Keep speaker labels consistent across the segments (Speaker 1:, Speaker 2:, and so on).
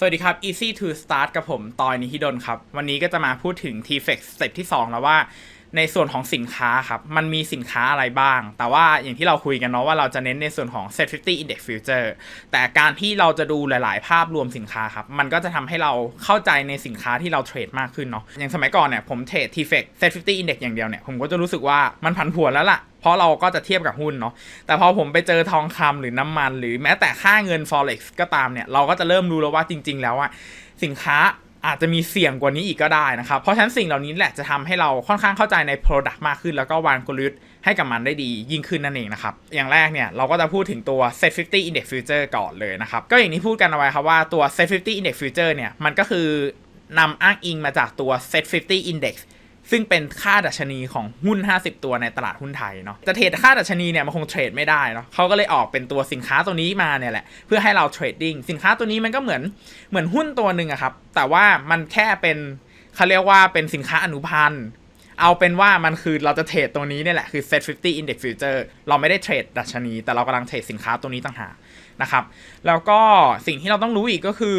Speaker 1: สวัสดีครับ Easy to Start กับผม ตอยนิฮิดนครับ วันนี้ก็จะมาพูดถึง T-Fex สเต็ปที่ 2 แล้วว่า ในส่วนของสินค้าครับ มันมีสินค้าอะไรบ้าง แต่ว่าอย่างที่เราคุยกันเนาะว่าเราจะเน้นในส่วนของ Set 50 Index Future แต่การที่เราจะดูหลาย ๆ ภาพรวมสินค้าครับ มันก็จะทำให้เราเข้าใจในสินค้าที่เราเทรดมากขึ้นเนาะ อย่างสมัยก่อนเนี่ยผมเทรด T-Fex Set 50 Index อย่างเดียวเนี่ย ผมก็จะรู้สึกว่ามันผันผวนแล้วล่ะเพราะเราก็จะเทียบกับหุ้นเนาะ แต่พอผมไปเจอทองคำหรือน้ำมัน หรือแม้แต่ค่าเงิน forex ก็ตามเนี่ย เราก็จะเริ่มรู้แล้วว่าจริง ๆ แล้วอะสินค้า อาจจะมีเสี่ยงกว่านี้อีกก็ได้นะครับ เพราะฉะนั้นสิ่งเหล่านี้แหละจะทำให้เราค่อนข้างเข้าใจใน Product มากขึ้น แล้วก็วางกลยุทธ์ให้กับมันได้ดียิ่งขึ้นนั่นเองนะครับ อย่างแรกเนี่ยเราก็จะพูดถึงตัว Set 50 Index Future ก่อนเลยนะครับ ก็อย่างที่พูดกันเอาไว้ครับว่าตัว Set 50 Index Future เนี่ยมันก็คือนำอ้างอิงมาจากตัว Set 50 Index ซึ่งเป็นค่าดัชนีของหุ้น 50 ตัวในตลาดหุ้นไทยเนาะจะเทรดค่าดัชนีเนี่ยมันคงเทรดไม่ได้เนาะเขาก็เลยออกเป็นตัวสินค้าตัวนี้มาเนี่ยแหละเพื่อให้เราเทรดดิ้งสินค้าตัวนี้มันก็เหมือนเหมือนหุ้นตัวหนึ่งอะครับแต่ว่ามันแค่เป็นเขาเรียกว่าเป็นสินค้าอนุพันธ์เอาเป็นว่ามันคือเราจะเทรดตัวนี้เนี่ยแหละคือ Set 50 Index Future เราไม่ได้เทรดดัชนี แต่เรากำลังเทรดสินค้าตัวนี้ต่างหากนะครับ แล้วก็สิ่งที่เราต้องรู้อีกก็คือ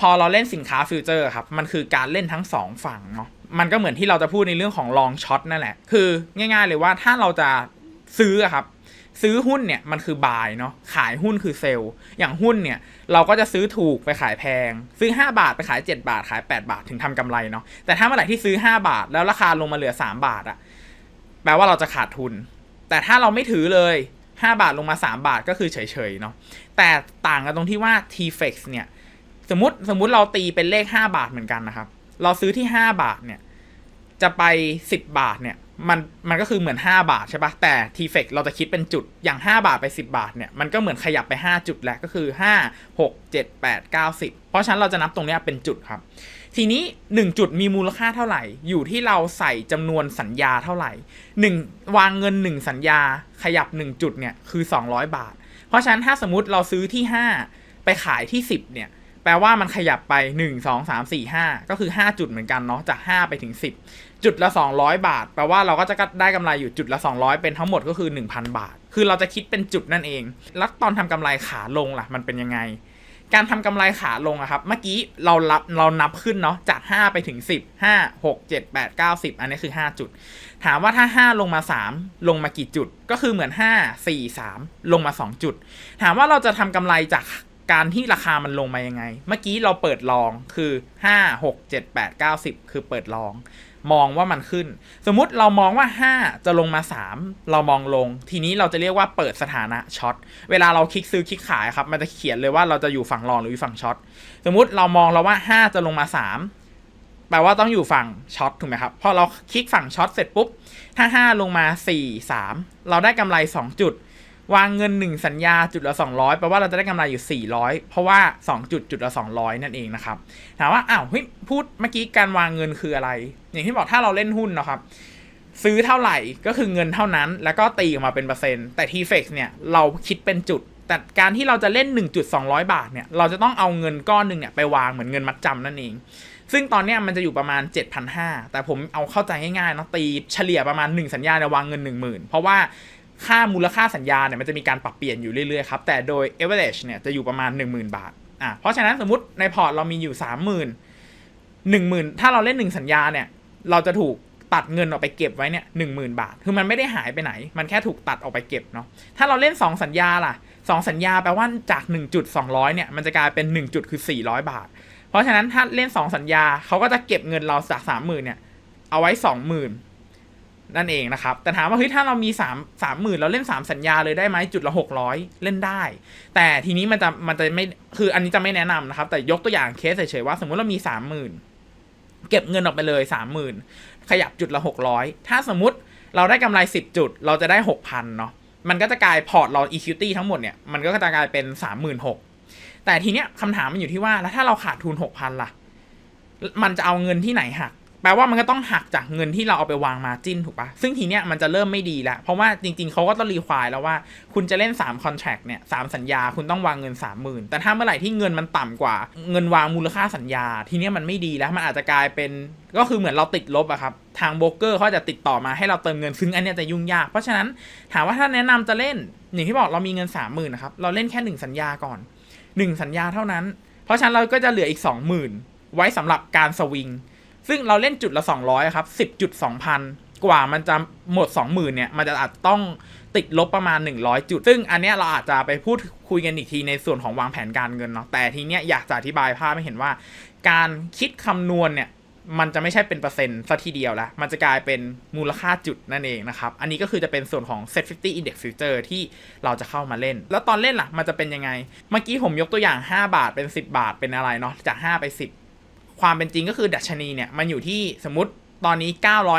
Speaker 1: พอเราเล่นสินค้าฟิวเจอร์ครับ มันคือการเล่นทั้งสองฝั่งเนาะ มันก็เหมือนที่เราจะพูดในเรื่องของลองช็อตนั่นแหละ คือง่าย ๆ เลยว่าถ้าเราจะซื้อครับ ซื้อหุ้นเนี่ยมันคือบายเนาะขายหุ้นคือเซลล์อย่างหุ้นเนี่ยเราก็จะซื้อถูกไปขายแพง ซื้อ 5 บาทไปขาย 7 บาท ขาย 8 บาทถึงทำกำไรเนาะแต่ถ้าเมื่อไหร่ที่ซื้อ 5 บาท แล้วราคาลงมาเหลือ 3 บาทอะแปลว่าเราจะขาดทุน แต่ถ้าเราไม่ถือเลย 5 บาทลงมา 3 บาทก็คือเฉยๆเนาะแต่ต่างกันตรงที่ว่า T-Fex เนี่ยสมมติสมมติเราตีเป็นเลข 5 บาทเหมือนกันนะครับ เราซื้อที่ 5 บาทเนี่ย จะไป 10 บาทเนี่ย มันมันก็คือเหมือน 5 บาทใช่ปะแต่ t f e c เราจะคิดเป็นจุดอย่าง 5 บาทไป 10 บาทเนี่ย มันก็เหมือนขยับไป 5 จุดแหละก็คือ 5 6 7 8 9 10 เพราะฉะนั้นเราจะนับตรงนี้เป็นจุดครับ ทีนี้ 1 จุดมีมูลค่าเท่าไหร่ อยู่ที่เราใส่จำนวนสัญญาเท่าไหร่ 1 วางเงิน 1 สัญญาขยับ 1 จุดเนี่ยคือ 200 บาท เพราะฉะนั้นถ้าสมมติเราซื้อที่ 5 ไปขายที่ 10เนี่ย แปลว่ามันขยับไป 1 2 3 4 5 ก็คือ 5 จุดเหมือนกันเนาะจาก 5 ไปถึง 10 จุดละ 200 บาท แปลว่าเราก็จะได้กำไรอยู่จุดละ 200 เป็นทั้งหมดก็คือ 1,000 บาท คือเราจะคิดเป็นจุดนั่นเอง แล้วตอนทำกำไรขาลงล่ะ มันเป็นยังไง การทำกำไรขาลงอะครับ เมื่อกี้เรารับเรานับขึ้นเนาะจาก 5 ไปถึง 10 5 6 7 8 9 10 อันนี้คือ 5 จุด ถามว่าถ้า 5 ลงมา 3 ลงมากี่จุด ก็คือเหมือน 5 4 3 ลงมา 2 จุด ถามว่าเราจะทำกำไรจาก การที่ราคามันลงมายังไง เมื่อกี้เราเปิดลองคือ 5 6 7 8 9 10 คือเปิดลอง มองว่ามันขึ้น สมมุติเรามองว่า 5 จะลงมา 3 เรามองลง ทีนี้เราจะเรียกว่าเปิดสถานะช็อต เวลาเราคลิกซื้อคลิกขายครับ มันจะเขียนเลยว่าเราจะอยู่ฝั่งลองหรืออยู่ฝั่งช็อต สมมุติเรามองแล้วว่า 5 จะลงมา 3 แปลว่าต้องอยู่ฝั่งช็อตถูกไหมครับ พอเราคลิกฝั่งช็อตเสร็จปุ๊บ ถ้า 5 ลงมา 4 3 เราได้กำไร 2 จุด วางเงิน 1 สัญญาจุดละ 200แปลว่าเราจะได้กำไรอยู่ 400 เพราะว่า 2 จุดจุดละ 200 นั่นเองนะครับ ถามว่าอ้าวเฮ้ยพูดเมื่อกี้การวางเงินคืออะไร อย่างที่บอกถ้าเราเล่นหุ้นนะครับ ซื้อเท่าไหร่ก็คือเงินเท่านั้น แล้วก็ตีออกมาเป็นเปอร์เซ็นต์แต่ T-Fex เนี่ยเราคิดเป็นจุด แต่การที่เราจะเล่น 1.200 บาทเนี่ยเราจะต้องเอาเงินก้อนหนึ่งเนี่ยไปวางเหมือนเงินมัดจำนั่นเองซึ่งตอนนี้มันจะอยู่ประมาณ 7,500 แต่ผมเอาเข้าใจง่ายๆนะตีเฉลี่ยประมาณ 1 สัญญาเนี่ยวางเงิน 10,000 เพราะว่า ค่ามูลค่าสัญญาเนี่ยมันจะมีการปรับเปลี่ยนอยู่เรื่อยๆครับ แต่โดย average เนี่ยจะอยู่ประมาณ 10,000 บาทอะเพราะฉะนั้นสมมติในพอร์ตเรามีอยู่ 30,000 10,000 ถ้าเราเล่น 1 สัญญาเนี่ยเราจะถูกตัดเงินออกไปเก็บไว้เนี่ยหนึ่งหมื่นบาท คือมันไม่ได้หายไปไหน มันแค่ถูกตัดออกไปเก็บเนาะ ถ้าเราเล่น 2 สัญญาล่ะ 2 สัญญาแปลว่าจาก 1 จุด 200เนี่ย มันจะกลายเป็น 1 จุดคือ 400 บาท เพราะฉะนั้นถ้าเล่น 2 สัญญาเขาก็จะเก็บเงินเราจาก 30,000เนี่ย เอาไว้ 20,000 นั่นเองนะครับ แต่ถามว่าเฮ้ยถ้าเรามี3 30,000 เราเล่น 3 สัญญาเลยได้ไหมจุดละ 600 เล่นได้ แต่ทีนี้มันจะมันจะไม่คืออันนี้จะไม่แนะนำนะครับ แต่ยกตัวอย่างเคสเฉยๆว่า สมมติเรามี 30,000 เก็บเงินออกไปเลย 30,000 ขยับจุดละ 600 ถ้าสมมติเราได้กำไร 10 จุด เราจะได้ 6,000 เนาะมันก็จะกลายพอร์ตเรา equity ทั้งหมดเนี่ยมันก็จะกลายเป็น 36,000 แต่ทีเนี้ยคำถามมันอยู่ที่ว่าแล้วถ้าเราขาดทุน 6,000 ล่ะ มันจะเอาเงินที่ไหนหัก แปลว่ามันก็ต้องหักจากเงินที่เราเอาไปวางมาจิ้นถูกปะซึ่งทีเนี้ยมันจะเริ่มไม่ดีแล้วเพราะว่าจริงๆเขาก็ต้องรีควายแล้วว่า คุณจะเล่น3 contract เนี่ยสสัญญาคุณต้องวางเงิน 30,000 แต่ถ้าเมื่อไหร่ที่เงินมันต่ำกว่า เงินวางมูลค่าสัญญา ทีเนี้ยมันไม่ดีแล้วมันอาจจะกลายเป็นก็คือเหมือนเราติดลบอะครับทางโบรกเกอร์เขาจะติดต่อมาให้เราเติมเงินซึ่งอันเนี้ยจะยุ่งยากเพราะฉะนั้นถามว่าถ้าแนะนำจะเล่นอย่างที่บอกเรามีเงิน 30,000นะครับเราเล่นแค่1สัญญาก่อน 1 สัญญาเท่านั้น เพราะฉะนั้นเราก็จะเหลืออีก 20,000 ไว้สำหรับการสวิง ซึ่งเราเล่นจุดละ 200 ครับ10จุด2,000 กว่ามันจะหมด 20,000เนี่ย มันจะอาจต้องติดลบประมาณ 100 จุด ซึ่งอันเนี้ยเราอาจจะไปพูดคุยกันอีกทีในส่วนของวางแผนการเงินเนาะแต่ทีเนี้ยอยากจะอธิบายภาพให้เห็นว่า การคิดคำนวณเนี่ยมันจะไม่ใช่เป็นเปอร์เซ็นต์ซะทีเดียวล้วมันจะกลายเป็นมูลค่าจุดนั่นเองนะครับ อันนี้ก็คือจะเป็นส่วนของ Set 50 Index Future ที่เราจะเข้ามาเล่น แล้วตอนเล่นล่ะ มันจะเป็นยังไง เมื่อกี้ผมยกตัวอย่าง 5 บาทเป็น 10 บาทเป็นอะไรเนาะ จาก 5 ไป 10 ความเป็นจริงก็คือดัชนีเนี่ยมันอยู่ที่สมมติตอนนี้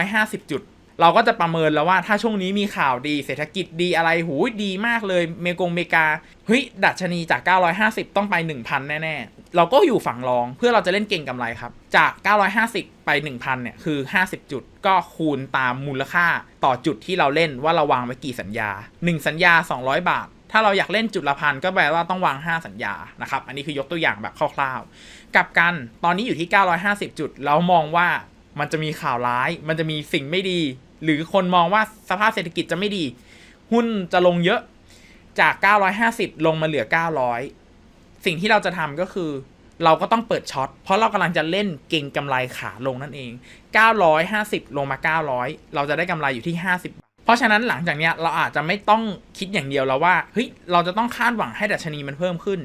Speaker 1: 950 จุด เราก็จะประเมินแล้วว่าถ้าช่วงนี้มีข่าวดีเศรษฐกิจดีอะไรหูยดีมากเลยเมกงเมกาเฮ้ยดัชนีจาก 950 ต้องไป 1,000 แน่ๆ เราก็อยู่ฝั่งรองเพื่อเราจะเล่นเก่งกำไรครับ จาก 950 ไป 1,000 เนี่ยคือ 50 จุด ก็คูณตามมูลค่าต่อจุดที่เราเล่นว่าเราวางไว้กี่สัญญา 1 สัญญา 200 บาท ถ้าเราอยากเล่นจุดละพันก็แปลว่าต้องวาง 5 สัญญานะครับ อันนี้คือยกตัวอย่างแบบคร่าวๆกับกันตอนนี้อยู่ที่ 950 จุดเรามองว่ามันจะมีข่าวร้าย มันจะมีสิ่งไม่ดี หรือคนมองว่าสภาพเศรษฐกิจจะไม่ดี หุ้นจะลงเยอะจาก 950 ลงมาเหลือ 900 สิ่งที่เราจะทำก็คือ เราก็ต้องเปิดช็อต เพราะเรากำลังจะเล่นเก่งกำไรขาลงนั่นเอง 950 ลงมา 900 เราจะได้กำไรอยู่ที่ 50 เพราะฉะนั้นหลังจากเนี้ยเราอาจจะไม่ต้องคิดอย่างเดียวแล้วว่าเฮ้ยเราจะต้องคาดหวังให้ดัชนีมันเพิ่มขึ้น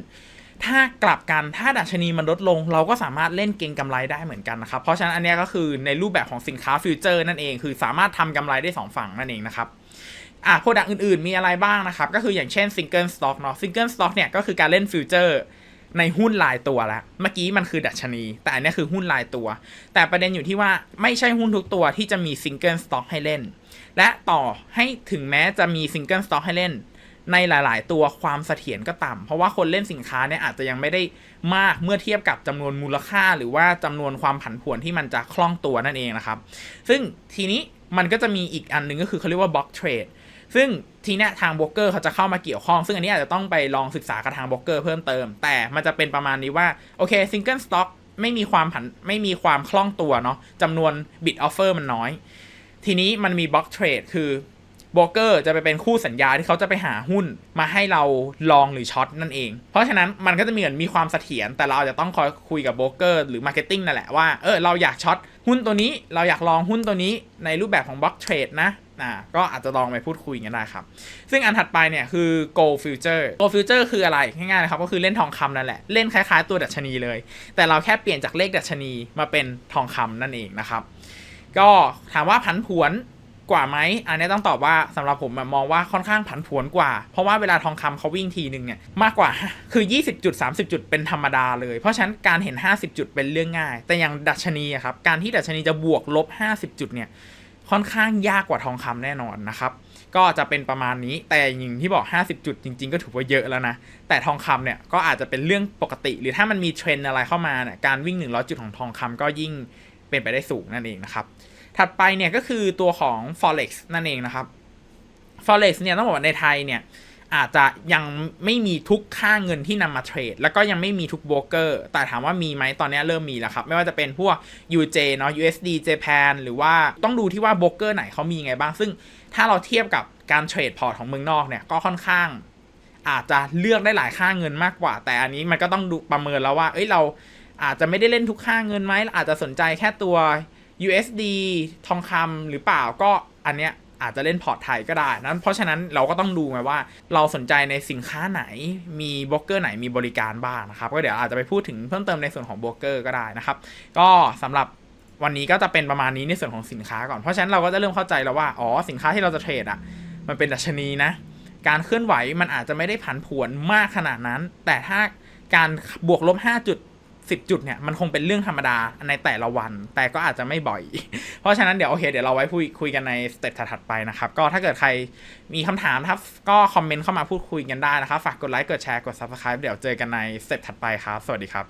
Speaker 1: ถ้ากลับกันถ้าดัชนีมันลดลง เราก็สามารถเล่นเก็งกำไรได้เหมือนกันนะครับเพราะฉะนั้นอันนี้ก็คือในรูปแบบของสินค้าฟิวเจอร์นั่นเองคือสามารถทำกำไรได้สองฝั่งนั่นเองนะครับอะโปรดักต์อื่นๆ มีอะไรบ้างนะครับ ก็คืออย่างเช่นซิงเกิลสต็อกเนาะซิงเกิลสต็อกเนี่ยก็คือการเล่นฟิวเจอร์ ในหุ้นรายตัวแล้วเมื่อกี้มันคือดัชนี แต่อันนี้คือหุ้นรายตัว แต่ประเด็นอยู่ที่ว่าไม่ใช่หุ้นทุกตัวที่จะมีซิงเกิลสต็อกให้เล่น และต่อให้ถึงแม้จะมีซิงเกิลสต็อกให้เล่น ในหลาย ๆ ตัวความเสถียรก็ต่ำเพราะว่าคนเล่นสินค้าเนี่ยอาจจะยังไม่ได้มากเมื่อเทียบกับจำนวนมูลค่า หรือว่าจำนวนความผันผวนที่มันจะคล่องตัวนั่นเองนะครับ ซึ่งทีนี้มันก็จะมีอีกอันหนึ่งก็คือเขาเรียกว่าบล็อกเทรด ซึ่งทีเนี้ยทางโบรกเกอร์เขาจะเข้ามาเกี่ยวข้อง ซึ่งอันนี้อาจจะต้องไปลองศึกษากับทางโบรกเกอร์เพิ่มเติม แต่มันจะเป็นประมาณนี้ว่า โอเคซิงเกิลสต็อกไม่มีความผันไม่มีความคล่องตัวเนาะจำนวนบิตออฟเฟอร์มันน้อย ทีนี้มันมีบล็อกเทรดคือโบรกเกอร์จะไปเป็นคู่สัญญาที่เขาจะไปหาหุ้นมาให้เราลองหรือช็อตนั่นเอง เพราะฉะนั้นมันก็จะมีเหมือนมีความเสถียรแต่เราอาจจะต้องคอยคุยกับโบรกเกอร์หรือมาร์เก็ตติ้งนั่นแหละว่าเออเราอยากช็อตหุ้นตัวนี้เราอยากลองหุ้นตัวนี้ในรูปแบบของบล็อกเทรดนะอ่าก็อาจจะลองไปพูดคุยกันได้ครับ ซึ่งอันถัดไปเนี่ยคือ gold future gold future คืออะไรง่ายๆนะครับก็คือเล่นทองคำนั่นแหละ เล่นคล้ายๆตัวดัชนีเลย แต่เราแค่เปลี่ยนจากเลขดัชนีมาเป็นทองคำนั่นเองนะครับ ก็ถามว่าผันผวนกว่าไหมอันนี้ต้องตอบว่าสำหรับผมมองว่าค่อนข้างผันผวนกว่า เพราะว่าเวลาทองคำเขาวิ่งทีหนึ่งเนี่ยมากกว่าคือ 20 จุด 30 จุดเป็นธรรมดาเลย เพราะฉะนั้นการเห็น 50 จุดเป็นเรื่องง่าย แต่อย่างดัชนีครับการที่ดัชนีจะบวกลบ 50 จุดเนี่ย ค่อนข้างยากกว่าทองคำแน่นอนนะครับ ก็จะเป็นประมาณนี้แต่อย่างที่บอก 50 จุดจริง ๆ ก็ถือว่าเยอะแล้วนะ แต่ทองคำเนี่ยก็อาจจะเป็นเรื่องปกติ หรือถ้ามันมีเทรนอะไรเข้ามาเนี่ยการวิ่ง 100 จุดของทองคำก็ยิ่งเป็นไปได้สูงนั่นเองนะครับ ถัดไปเนี่ยก็คือตัวของ forex นั่นเองนะครับ forex เนี่ยต้องบอกว่าในไทยเนี่ย อาจจะยังไม่มีทุกค่าเงินที่นำมาเทรด แล้วก็ยังไม่มีทุกโบรกเกอร์ แต่ถามว่ามีไหมตอนนี้เริ่มมีแล้วครับ ไม่ว่าจะเป็นพวก UJ เนาะ USD Japan หรือว่าต้องดูที่ว่าโบรกเกอร์ไหนเขามีไงบ้าง ซึ่งถ้าเราเทียบกับการเทรดพอร์ตของเมืองนอกเนี่ยก็ค่อนข้าง อาจจะเลือกได้หลายค่าเงินมากกว่า แต่อันนี้มันก็ต้องดูประเมินแล้วว่า เอ้ยเราอาจจะไม่ได้เล่นทุกค่าเงินไหมอาจจะสนใจแค่ตัว USD ทองคำหรือเปล่าก็อันเนี้ย อาจจะเล่นพอร์ตไทยก็ได้นั้นเพราะฉะนั้นเราก็ต้องดูไงว่า เราสนใจในสินค้าไหนมีบล็อกเกอร์ไหนมีบริการบ้างนะครับก็เดี๋ยวอาจจะไปพูดถึงเพิ่มเติมในส่วนของบล็อกเกอร์ก็ได้นะครับก็สำหรับวันนี้ก็จะเป็นประมาณนี้ในส่วนของสินค้าก่อน เพราะฉะนั้นเราก็จะเริ่มเข้าใจแล้วว่า อ๋อ สินค้าที่เราจะเทรดอะ มันเป็นดัชนีนะ การเคลื่อนไหวมันอาจจะไม่ได้ผันผวนมากขนาดนั้น แต่ถ้าการบวกลบ 5 จุด สิบจุดเนี่ยมันคงเป็นเรื่องธรรมดาในแต่ละวัน แต่ก็อาจจะไม่บ่อย เพราะฉะนั้นเดี๋ยวโอเคเดี๋ยวเราไว้คุยคุยกันในสเต็ปถัดไปนะครับ ก็ถ้าเกิดใครมีคำถามนะครับ ก็คอมเมนต์เข้ามาพูดคุยกันได้นะครับ ฝากกดไลค์กดแชร์กด subscribe เดี๋ยวเจอกันในสเต็ปถัดไปครับ สวัสดีครับ